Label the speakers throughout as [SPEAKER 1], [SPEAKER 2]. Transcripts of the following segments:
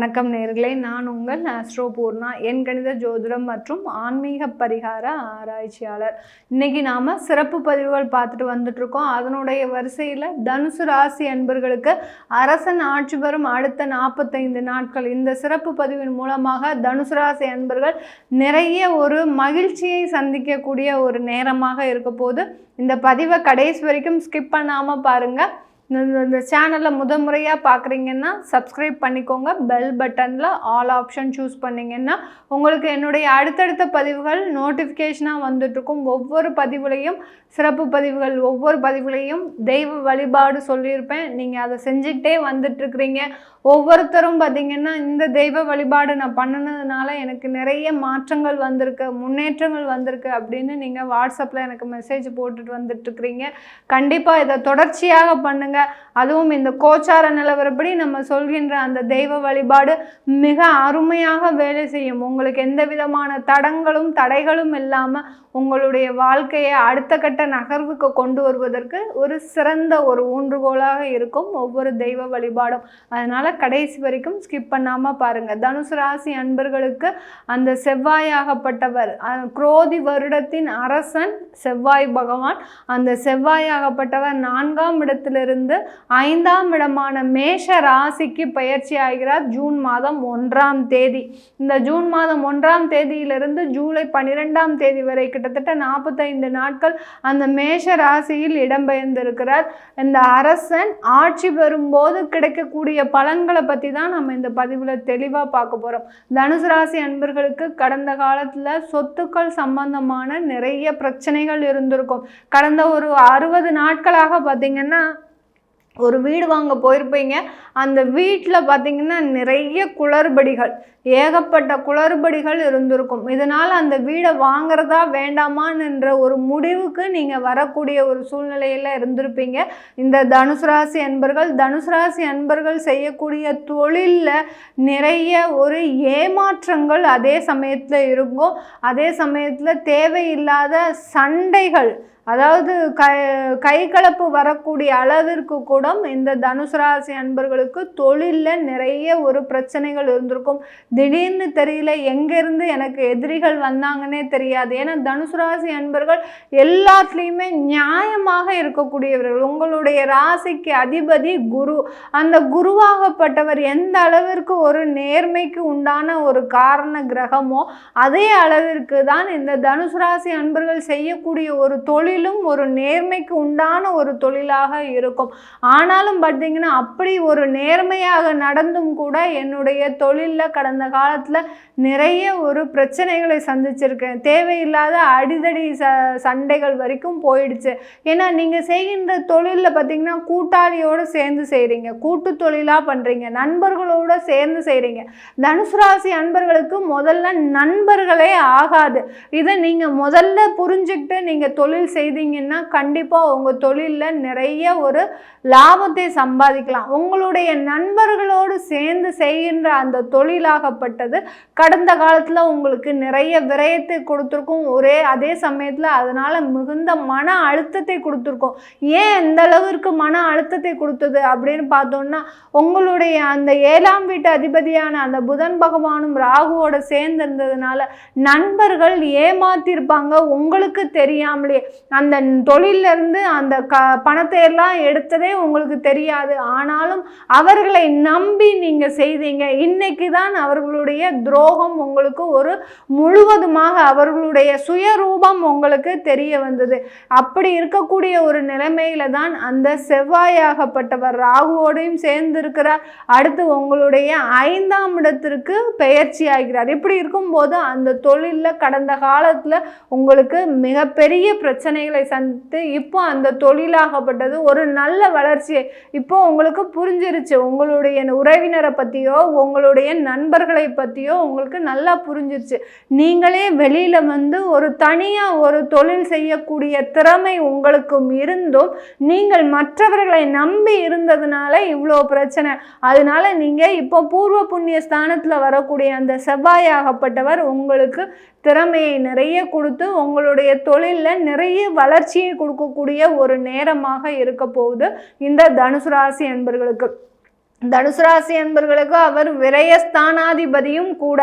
[SPEAKER 1] வணக்கம் நேர்களே. நான் உங்கள் ஆஸ்ட்ரோ பூர்ணா என் கணித ஜோதிடம் மற்றும் ஆன்மீக பரிகார ஆராய்ச்சியாளர். இன்னைக்கு நாம சிறப்பு பதிவுகள் பார்த்துட்டு வந்துட்ருக்கோம் அதனுடைய வரிசையில் தனுசு ராசி அன்பர்களுக்கு அரசன் ஆட்சி பெறும் அடுத்த நாற்பத்தைந்து நாட்கள். இந்த சிறப்பு பதிவின் மூலமாக தனுசு ராசி அன்பர்கள் நிறைய ஒரு மகிழ்ச்சியை சந்திக்கக்கூடிய ஒரு நேரமாக இருக்க போது இந்த பதிவை கடைசி வரைக்கும் ஸ்கிப் பண்ணாமல் பாருங்கள் இந்த இந்த சேனலை முத முறையாக பார்க்குறீங்கன்னா சப்ஸ்கிரைப் பண்ணிக்கோங்க. பெல் பட்டனில் ஆல் ஆப்ஷன் சூஸ் பண்ணிங்கன்னா உங்களுக்கு என்னுடைய அடுத்தடுத்த பதிவுகள் நோட்டிஃபிகேஷனாக வந்துட்டுருக்கும். ஒவ்வொரு பதிவுலையும் சிறப்பு பதிவுகள் ஒவ்வொரு பதிவுலையும் தெய்வ வழிபாடு சொல்லியிருப்பேன். நீங்கள் அதை செஞ்சுக்கிட்டே வந்துட்டுருக்குறீங்க. ஒவ்வொருத்தரும் பார்த்திங்கன்னா இந்த தெய்வ வழிபாடு நான் பண்ணினதுனால எனக்கு நிறைய மாற்றங்கள் வந்திருக்கு முன்னேற்றங்கள் வந்திருக்கு அப்படின்னு நீங்கள் வாட்ஸ்அப்பில் எனக்கு மெசேஜ் போட்டுட்டு வந்துட்டுருக்குறீங்க. கண்டிப்பாக இதை தொடர்ச்சியாக பண்ணுங்கள் அதுவும் இந்த கோச்சார நிலவரப்படி நம்ம சொல்கின்ற அந்த தெய்வ வழிபாடு மிக அருமையாக வேலை செய்யும். உங்களுக்கு எந்த விதமான தடங்களும் தடைகளும் இல்லாமல் உங்களுடைய வாழ்க்கையை அடுத்த கட்ட நகர்வுக்கு கொண்டு வருவதற்கு ஒரு சிறந்த ஒரு ஊன்றுகோலாக இருக்கும் ஒவ்வொரு தெய்வ வழிபாடும். அதனால் கடைசி வரைக்கும் ஸ்கிப் பண்ணாமல் பாருங்கள் தனுசு ராசி அன்பர்களுக்கு அந்த செவ்வாயாகப்பட்டவர் குரோதி வருடத்தின் அரசன் செவ்வாய் பகவான். அந்த செவ்வாயாகப்பட்டவர் நான்காம் இடத்திலிருந்து ஐந்தாம் இடமான மேஷ ராசிக்கு பயிற்சி ஆகிறார். ஜூன் மாதம் ஒன்றாம் தேதி. இந்த ஜூன் மாதம் ஒன்றாம் தேதியிலிருந்து ஜூலை பன்னிரெண்டாம் தேதி வரை கிட்டத்தட்ட நாற்பத்தைந்து நாட்கள் அந்த மேஷ ராசியில் இடம்பெயர்ந்திருக்கிறார். இந்த அரசன் ஆட்சி பெறும்போது கிடைக்கக்கூடிய பலன்களை பற்றி தான் நம்ம இந்த பதிவில் தெளிவாக பார்க்க போகிறோம் தனுசு ராசி அன்பர்களுக்கு கடந்த காலத்தில் சொத்துக்கள் சம்பந்தமான நிறைய பிரச்சனைகள் இருந்திருக்கும். கடந்த ஒரு அறுபது நாட்களாக பார்த்தீங்கன்னா ஒரு வீடு வாங்க போயிருப்பீங்க. அந்த வீட்டில் பார்த்திங்கன்னா நிறைய குளறுபடிகள். ஏகப்பட்ட குளறுபடிகள் இருந்திருக்கும். இதனால் அந்த வீடை வாங்குறதா வேண்டாமான்ன்ற ஒரு முடிவுக்கு நீங்கள் வரக்கூடிய ஒரு சூழ்நிலையில் இருந்திருப்பீங்க. இந்த தனுசு ராசி அன்பர்கள் தனுசு ராசி அன்பர்கள் செய்யக்கூடிய தொழிலில் நிறைய ஒரு ஏமாற்றங்கள் அதே சமயத்தில் இருக்கும். அதே சமயத்தில் தேவையில்லாத சண்டைகள் அதாவது க கை கலப்பு வரக்கூடிய அளவிற்கு கூட இந்த தனுசு ராசி அன்பர்களுக்கு தொழிலில் நிறைய ஒரு பிரச்சனைகள் இருந்திருக்கும். திடீர்னு தெரியல எங்கேருந்து எனக்கு எதிரிகள் வந்தாங்கன்னே தெரியாது. ஏன்னா தனுசு ராசி அன்பர்கள் எல்லாத்துலேயுமே நியாயமாக இருக்கக்கூடியவர்கள். உங்களுடைய ராசிக்கு அதிபதி குரு. அந்த குருவாகப்பட்டவர் எந்த அளவிற்கு ஒரு நேர்மைக்கு உண்டான ஒரு காரண கிரகமோ அதே அளவிற்கு தான் இந்த தனுசு ராசி அன்பர்கள் செய்யக்கூடிய ஒரு தொழிலும் ஒரு நேர்மைக்கு உண்டான ஒரு தொழிலாக இருக்கும். ஆனாலும் பார்த்தீங்கன்னா அப்படி ஒரு நேர்மையாக நடந்தும் கூட என்னுடைய தொழிலில் கடந்த காலத்தில் நிறைய ஒரு பிரச்சனைகளை சந்திச்சிருக்கேன். தேவையில்லாத அடிதடி ச சண்டைகள் வரைக்கும் போயிடுச்சு. ஏன்னா நீங்கள் செய்கின்ற தொழிலில் பார்த்தீங்கன்னா கூட்டாளியோடு சேர்ந்து செய்கிறீங்க கூட்டு தொழிலாக பண்ணுறீங்க நண்பர்களோடு சேர்ந்து செய்கிறீங்க தனுசு ராசி அன்பர்களுக்கு முதல்ல நண்பர்களே ஆகாது. இதை நீங்கள் முதல்ல புரிஞ்சுக்கிட்டு நீங்கள் தொழில் செய்தீங்கன்னா கண்டிப்பாக உங்கள் தொழிலில் நிறைய ஒரு லாபத்தை சம்பாதிக்கலாம். உங்களுடைய நண்பர்களோடு சேர்ந்து செய்கின்ற அந்த தொழிலாக தொழிலாகப்பட்டது கடந்த காலத்தில் உங்களுக்கு நிறைய விரயத்தை கொடுத்துருக்கும். ஒரே அதே சமயத்தில் அதனால் மிகுந்த மன அழுத்தத்தை கொடுத்துருக்கோம். ஏன் எந்த அளவிற்கு மன அழுத்தத்தை கொடுத்தது அப்படின்னு பார்த்தோம்னா உங்களுடைய அந்த ஏழாம் வீட்டு அதிபதியான அந்த புதன் பகவானும் ராகுவோட சேர்ந்து இருந்ததுனால நண்பர்கள் ஏமாத்திருப்பாங்க. உங்களுக்கு தெரியாமலே. அந்த தொழிலிருந்து இருந்து அந்த க பணத்தை எல்லாம் எடுத்ததே உங்களுக்கு தெரியாது. ஆனாலும் அவர்களை நம்பி நீங்கள் செய்தீங்க. இன்னைக்கு தான் அவர் அவர்களுடைய துரோகம் உங்களுக்கு ஒரு முழுவதுமாக அவர்களுடைய சுயரூபம் உங்களுக்கு தெரிய வந்தது. அப்படி இருக்கக்கூடிய ஒரு நிலைமையில தான் அந்த செவ்வாயாகப்பட்டவர் ராகுவோடையும் சேர்ந்து இருக்கிறார் அடுத்து உங்களுடைய ஐந்தாம் இடத்திற்கு பெயர்ச்சி ஆகிறார். இப்படி இருக்கும்போது அந்த தொழிலில் கடந்த காலத்தில் உங்களுக்கு மிகப்பெரிய பிரச்சனைகளை சந்தித்து இப்போ அந்த தொழிலாகப்பட்டது ஒரு நல்ல வளர்ச்சியை இப்போ உங்களுக்கு புரிஞ்சிருச்சு. உங்களுடைய உறவினரை பற்றியோ உங்களுடைய நண்பர்கள் பற்றியோ உங்களுக்கு நல்லா புரிஞ்சிருச்சு. நீங்களே வெளியில் வந்து ஒரு தனியாக ஒரு தொழில் செய்யக்கூடிய திறமை உங்களுக்கும் இருந்தும் நீங்கள் மற்றவர்களை நம்பி இருந்ததுனால இவ்வளோ பிரச்சனை. அதனால நீங்கள் இப்போ பூர்வ புண்ணிய ஸ்தானத்தில் வரக்கூடிய அந்த செவ்வாயாகப்பட்டவர் உங்களுக்கு திறமையை நிறைய கொடுத்து உங்களுடைய தொழிலில் நிறைய வளர்ச்சியை கொடுக்கக்கூடிய ஒரு நேரமாக இருக்க போகுது இந்த தனுசு ராசி என்பர்களுக்கு தனுசு ராசி என்பர்களுக்கு அவர் விரயஸ்தானாதிபதியும் கூட.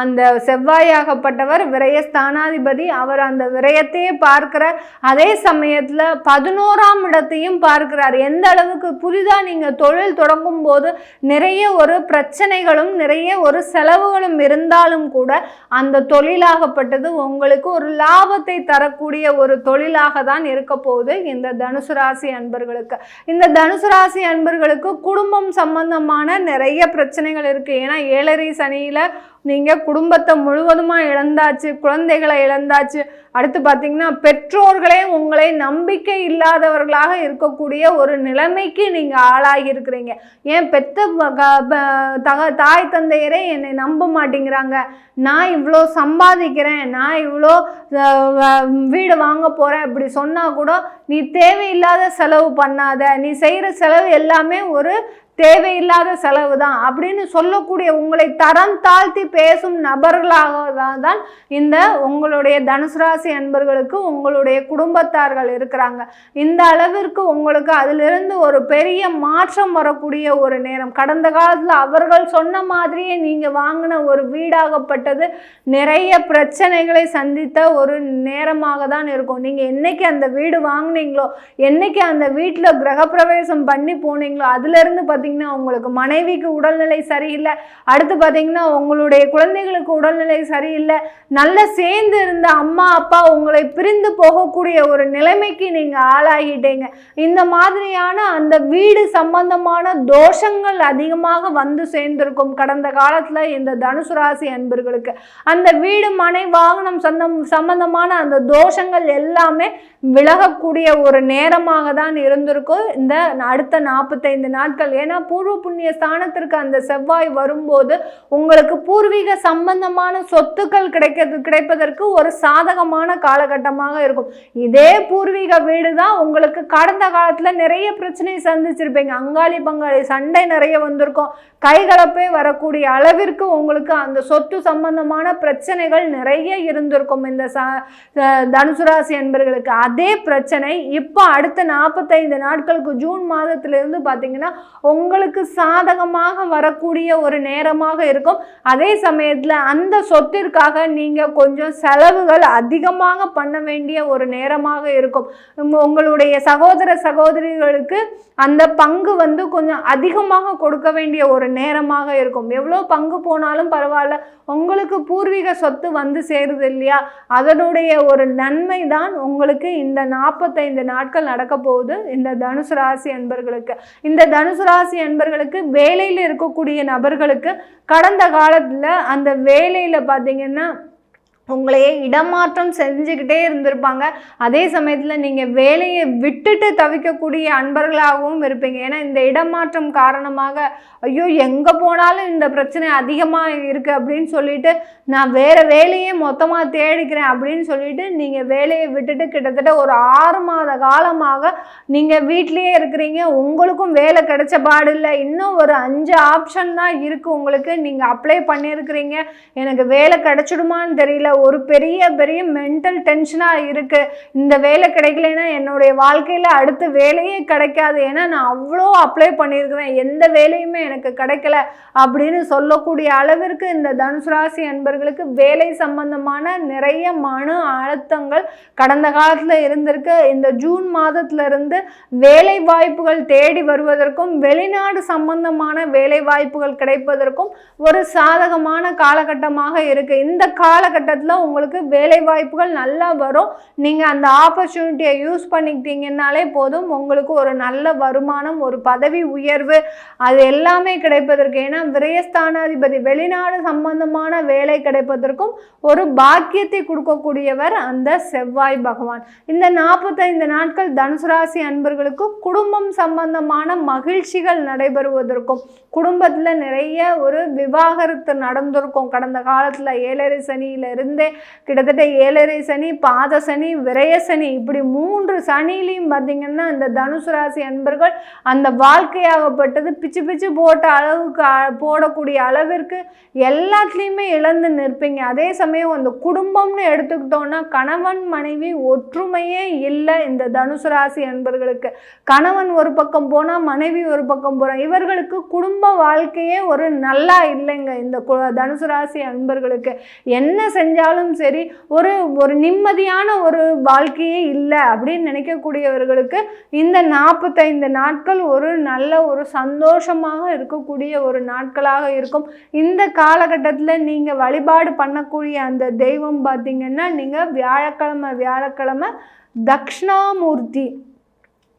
[SPEAKER 1] அந்த செவ்வாயாகப்பட்டவர் விரயஸ்தானாதிபதி. அவர் அந்த விரயத்தையே பார்க்கிறார் அதே சமயத்தில் பதினோராம் இடத்தையும் பார்க்கிறார். எந்த அளவுக்கு புதிதாக நீங்கள் தொழில் தொடங்கும் போது நிறைய ஒரு பிரச்சனைகளும் நிறைய ஒரு செலவுகளும் இருந்தாலும் கூட அந்த தொழிலாகப்பட்டது உங்களுக்கு ஒரு லாபத்தை தரக்கூடிய ஒரு தொழிலாக தான் இருக்க போகுது இந்த தனுசு ராசி அன்பர்களுக்கு. இந்த தனுசு ராசி அன்பர்களுக்கு குடும்பம் சம்ம சம்பந்தமான நிறைய பிரச்சனைகள் இருக்குது ஏன்னா ஏழரை சனியில் நீங்கள் குடும்பத்தை முழுவதுமாக இழந்தாச்சு குழந்தைகளை இழந்தாச்சு. அடுத்து பார்த்தீங்கன்னா பெற்றோர்களே உங்களை நம்பிக்கை இல்லாதவர்களாக இருக்கக்கூடிய ஒரு நிலைமைக்கு நீங்கள் ஆளாகி இருக்கிறீங்க. ஏன் பெத்த தக தாய் தந்தையரே என்னை நம்ப மாட்டேங்கிறாங்க. நான் இவ்வளோ சம்பாதிக்கிறேன் நான் இவ்வளோ வீடு வாங்க போகிறேன் இப்படி சொன்னால் கூட நீ தேவையில்லாத செலவு பண்ணாத. நீ செய்கிற செலவு எல்லாமே ஒரு தேவையில்லாத செலவு தான் அப்படின்னு சொல்லக்கூடிய உங்களை தரம் தாழ்த்தி பேசும் நபர்களாக தான் தான் இந்த உங்களுடைய தனுசு ராசி அன்பர்களுக்கு உங்களுடைய குடும்பத்தார்கள் இருக்கிறாங்க. இந்த அளவிற்கு உங்களுக்கு அதிலிருந்து ஒரு பெரிய மாற்றம் வரக்கூடிய ஒரு நேரம். கடந்த காலத்தில் அவர்கள் சொன்ன மாதிரியே நீங்கள் வாங்கின ஒரு வீடாகப்பட்டது நிறைய பிரச்சனைகளை சந்தித்த ஒரு நேரமாக தான் இருக்கும். நீங்கள் என்னைக்கு அந்த வீடு வாங்குனீங்களோ என்னைக்கு அந்த வீட்டில் கிரகப்பிரவேசம் பண்ணி போனீங்களோ அதுலேருந்து பார்த்தீங்கன்னா பார்த்தீங்கன்னா உங்களுக்கு மனைவிக்கு உடல்நிலை சரியில்லை. அடுத்து பார்த்தீங்கன்னா உங்களுடைய குழந்தைகளுக்கு உடல்நிலை சரியில்லை. நல்ல சேர்ந்து இருந்த அம்மா அப்பா உங்களை பிரிந்து போகக்கூடிய ஒரு நிலைமைக்கு நீங்கள் ஆளாகிட்டீங்க. இந்த மாதிரியான அந்த வீடு சம்பந்தமான தோஷங்கள் அதிகமாக வந்து சேர்ந்திருக்கும் கடந்த காலத்தில் இந்த தனுசு ராசி அன்பர்களுக்கு. அந்த வீடு மனை வாகனம் சொந்தம் சம்பந்தமான அந்த தோஷங்கள் எல்லாமே விலகக்கூடிய ஒரு நேரமாக தான் இருந்திருக்கும். இந்த அடுத்த நாற்பத்தைந்து நாட்கள். ஏன்னா பூர்வ புண்ணிய ஸ்தானத்திற்கு அந்த செவ்வாய் வரும்போது உங்களுக்கு பூர்வீக சம்பந்தமான சொத்துக்கள் கிடைக்கிறது கிடைப்பதற்கு ஒரு சாதகமான காலகட்டமாக இருக்கும். இதே பூர்வீக வீடு தான் உங்களுக்கு கடந்த காலத்தில் நிறைய பிரச்சனை சந்திச்சிருப்பீங்க. அங்காளி பங்காளி சண்டை நிறைய வந்திருக்கும். கைகலப்பே வரக்கூடிய அளவிற்கு உங்களுக்கு அந்த சொத்து சம்பந்தமான பிரச்சனைகள் நிறைய இருந்திருக்கும் இந்த தனுசு ராசி என்பர்களுக்கு. அதே பிரச்சனை இப்போ அடுத்த நாற்பத்தைந்து நாட்களுக்கு ஜூன் மாதத்திலிருந்து பார்த்தீங்கன்னா உங்களுக்கு சாதகமாக வரக்கூடிய ஒரு நேரமாக இருக்கும். அதே சமயத்தில் அந்த சொத்திற்காக நீங்கள் கொஞ்சம் செலவுகள் அதிகமாக பண்ண வேண்டிய ஒரு நேரமாக இருக்கும். உங்களுடைய சகோதர சகோதரிகளுக்கு அந்த பங்கு வந்து கொஞ்சம் அதிகமாக கொடுக்க வேண்டிய ஒரு நேரமாக இருக்கும். எவ்வளோ பங்கு போனாலும் பரவாயில்ல. உங்களுக்கு பூர்வீக சொத்து வந்து சேருது இல்லையா? அதனுடைய ஒரு நன்மை தான் உங்களுக்கு இந்த நாற்பத்தைந்து நாட்கள் நடக்க போகுது. இந்த தனுசு ராசி அன்பர்களுக்கு. இந்த தனுசு ராசி அன்பர்களுக்கு வேலையில் இருக்கக்கூடிய நபர்களுக்கு கடந்த காலத்தில் அந்த வேலையில் பார்த்தீங்கன்னா உங்களையே இடமாற்றம் செஞ்சுக்கிட்டே இருந்திருப்பாங்க. அதே சமயத்தில் நீங்கள் வேலையை விட்டுட்டு தவிக்கக்கூடிய அன்பர்களாகவும் இருப்பீங்க. ஏன்னா இந்த இடமாற்றம் காரணமாக ஐயோ எங்கே போனாலும் இந்த பிரச்சனை அதிகமாக இருக்குது அப்படின்னு சொல்லிட்டு நான் வேறு வேலையே மொத்தமாக தேடிக்கிறேன் அப்படின்னு சொல்லிட்டு நீங்கள் வேலையை விட்டுட்டு கிட்டத்தட்ட ஒரு ஆறு மாத காலமாக நீங்கள் வீட்லேயே இருக்கிறீங்க. உங்களுக்கும் வேலை கிடைச்ச பாடு இல்லை. இன்னும் ஒரு அஞ்சு ஆப்ஷன் தான் இருக்குது உங்களுக்கு. நீங்கள் அப்ளை பண்ணியிருக்கிறீங்க. எனக்கு வேலை கிடைச்சிடுமான்னு தெரியல. ஒரு பெரிய பெரிய மென்டல் டென்ஷனாக இருக்குது இந்த வேலை கிடைக்கலன்னா என்னுடைய வாழ்க்கையில் அடுத்த வேலையே கிடைக்காது. ஏன்னா நான் அவ்வளோ அப்ளை பண்ணியிருக்கிறேன். எந்த வேலையுமே எனக்கு கிடைக்கல அப்படின்னு சொல்லக்கூடிய அளவிற்கு இந்த தனுசு ராசி அன்பர்களுக்கு வேலை சம்பந்தமான நிறைய மன அழுத்தங்கள் கடந்த காலத்தில் இருந்திருக்கு. இந்த ஜூன் மாதத்துல இருந்து வேலை வாய்ப்புகள் தேடி வருவதற்கும் வெளிநாடு சம்பந்தமான வேலை வாய்ப்புகள் கிடைப்பதற்கும் ஒரு சாதகமான காலகட்டமாக இருக்குது இந்த காலகட்டத்தில் உங்களுக்கு வேலை வாய்ப்புகள் நல்லா வரும். நீங்கள் அந்த ஆப்பர்ச்சுனிட்டியை யூஸ் பண்ணிக்கிட்டீங்கன்னாலே போதும். உங்களுக்கு ஒரு நல்ல வருமானம் ஒரு பதவி உயர்வு அது எல்லாமே கிடைப்பதற்கு. ஏன்னா விரயஸ்தானாதிபதி வெளிநாடு சம்பந்தமான வேலை கிடைப்பதற்கும் ஒரு பாக்கியத்தை கொடுக்கக்கூடியவர் அந்த செவ்வாய் பகவான். இந்த நாற்பத்தைந்து நாட்கள் தனுசு ராசி அன்பர்களுக்கு குடும்பம் சம்பந்தமான மகிழ்ச்சிகள் நடைபெறுவதற்கும் குடும்பத்தில் நிறைய ஒரு விவாகரத்து நடந்திருக்கும். கடந்த காலத்தில் ஏழரை சனியில இருந்தே கிட்டத்தட்ட ஏழரை சனி பாத சனி விரய சனி இப்படி மூன்று சனிலையும் பார்த்தீங்கன்னா இந்த தனுசு ராசி அன்பர்கள் அந்த வாழ்க்கையாகப்பட்டது பிச்சு பிச்சு போட்ட அளவுக்கு போடக்கூடிய அளவிற்கு எல்லாத்துலேயுமே இழந்து நிற்பீங்க. அதே சமயம் அந்த குடும்பம்னு எடுத்துக்கிட்டோம்னா கணவன் மனைவி ஒற்றுமையே இல்லை இந்த தனுசு ராசி அன்பர்களுக்கு. கணவன் ஒரு பக்கம் போனால் மனைவி ஒரு பக்கம் போகிறான் இவர்களுக்கு குடும்ப வாழ்க்கையே ஒரு நல்லா இல்லைங்க இந்த தனுசு ராசி அன்பர்களுக்கு. என்ன செஞ்சாலும் சரி ஒரு ஒரு நிம்மதியான ஒரு வாழ்க்கையே இல்லை அப்படின்னு நினைக்கக்கூடியவர்களுக்கு இந்த நாற்பத்தைந்து நாட்கள் ஒரு நல்ல ஒரு சந்தோஷமாக இருக்கக்கூடிய ஒரு நாட்களாக இருக்கும். இந்த காலகட்டத்தில் நீங்கள் வழிபாடு பண்ணக்கூடிய அந்த தெய்வம் பார்த்தீங்கன்னா நீங்கள் வியாழக்கிழமை வியாழக்கிழமை தக்ஷணாமூர்த்தி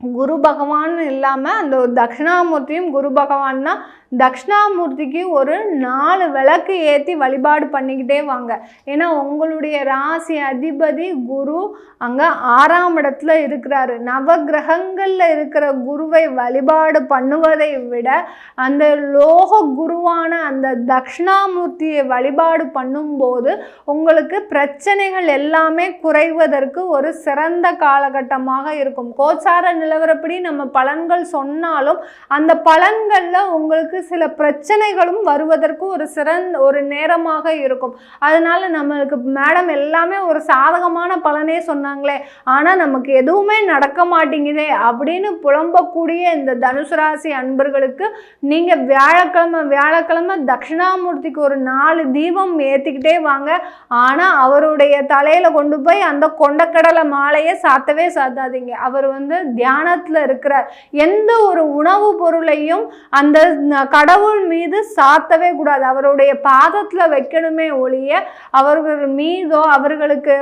[SPEAKER 1] குரு பகவான் இல்லாமல் அந்த தட்சிணாமூர்த்தியும் குரு பகவான்னா தட்சிணாமூர்த்திக்கு ஒரு நாலு விளக்கு ஏற்றி வழிபாடு பண்ணிக்கிட்டே வாங்க. ஏன்னா உங்களுடைய ராசி அதிபதி குரு அங்கே ஆறாம் இடத்துல இருக்கிறாரு. நவகிரகங்களில் இருக்கிற குருவை வழிபாடு பண்ணுவதை விட அந்த லோக குருவான அந்த தட்சிணாமூர்த்தியை வழிபாடு பண்ணும்போது உங்களுக்கு பிரச்சனைகள் எல்லாமே குறைவதற்கு ஒரு சிறந்த காலகட்டமாக இருக்கும். கோச்சார நிலவரப்படி நம்ம பலன்கள் சொன்னாலும் அந்த பலன்களில் உங்களுக்கு சில பிரச்சனைகளும் வருவதற்கு ஒரு சிறந்த ஒரு நேரமாக இருக்கும். அதனால் நம்மளுக்கு மேடம் எல்லாமே ஒரு சாதகமான பலனே சொன்னாங்களே ஆனால் நமக்கு எதுவுமே நடக்க மாட்டேங்குதே அப்படின்னு புலம்பக்கூடிய இந்த தனுசு ராசி அன்பர்களுக்கு நீங்கள் வியாழக்கிழமை வியாழக்கிழமை தட்சிணாமூர்த்திக்கு ஒரு நாலு தீபம் ஏற்றிக்கிட்டே வாங்க. ஆனால் அவருடைய தலையில் கொண்டு போய் அந்த கொண்டக்கடலை மாலையை சாத்தவே சாத்தாதீங்க. அவர் வந்து தியானத்தில் இருக்கிற எந்த ஒரு உணவு பொருளையும் அந்த கடவுள் மீது சாத்தவே கூடாது. அவருடைய பாதத்தில் வைக்கணுமே ஒழிய அவர்கள் மீதோ அவர்களுக்கு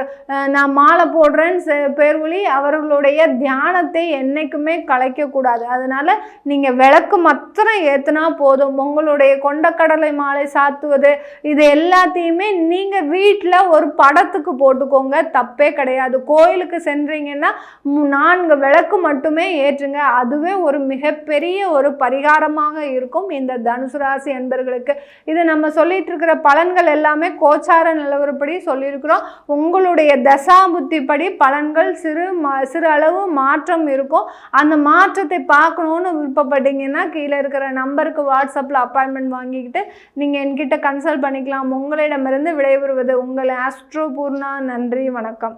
[SPEAKER 1] நான் மாலை போடுறேன்னு செ- பேர் ஒளி அவர்களுடைய தியானத்தை என்றைக்குமே கலைக்கக்கூடாது அதனால் நீங்கள் விளக்கு மாத்திரம் ஏற்றுனா போதும். உங்களுடைய கொண்டக்கடலை மாலை சாத்துவது இது எல்லாத்தையுமே நீங்கள் வீட்டில் ஒரு படத்துக்கு போட்டுக்கோங்க. தப்பே கிடையாது. கோயிலுக்கு சென்றீங்கன்னா நான்கு விளக்கு மட்டும் மட்டுமே ஏற்றுங்க. அதுவே ஒரு மிகப்பெரிய ஒரு பரிகாரமாக இருக்கும் இந்த தனுசு ராசி என்பர்களுக்கு இது நம்ம சொல்லிட்டு இருக்கிற பலன்கள் எல்லாமே கோச்சார நிலவரப்படி சொல்லியிருக்கிறோம். உங்களுடைய தசாபுத்தி படி பலன்கள் சிறு சிறு அளவு மாற்றம் இருக்கும். அந்த மாற்றத்தை பார்க்கணுன்னு விருப்பப்பட்டீங்கன்னா கீழே இருக்கிற நம்பருக்கு வாட்ஸ்அப்பில் அப்பாயின்மெண்ட் வாங்கிக்கிட்டு நீங்கள் என்கிட்ட கன்சல்ட் பண்ணிக்கலாம். உங்களிடமிருந்து விடைபெறுவது உங்கள் ஆஸ்ட்ரோ பூர்ணா. நன்றி வணக்கம்.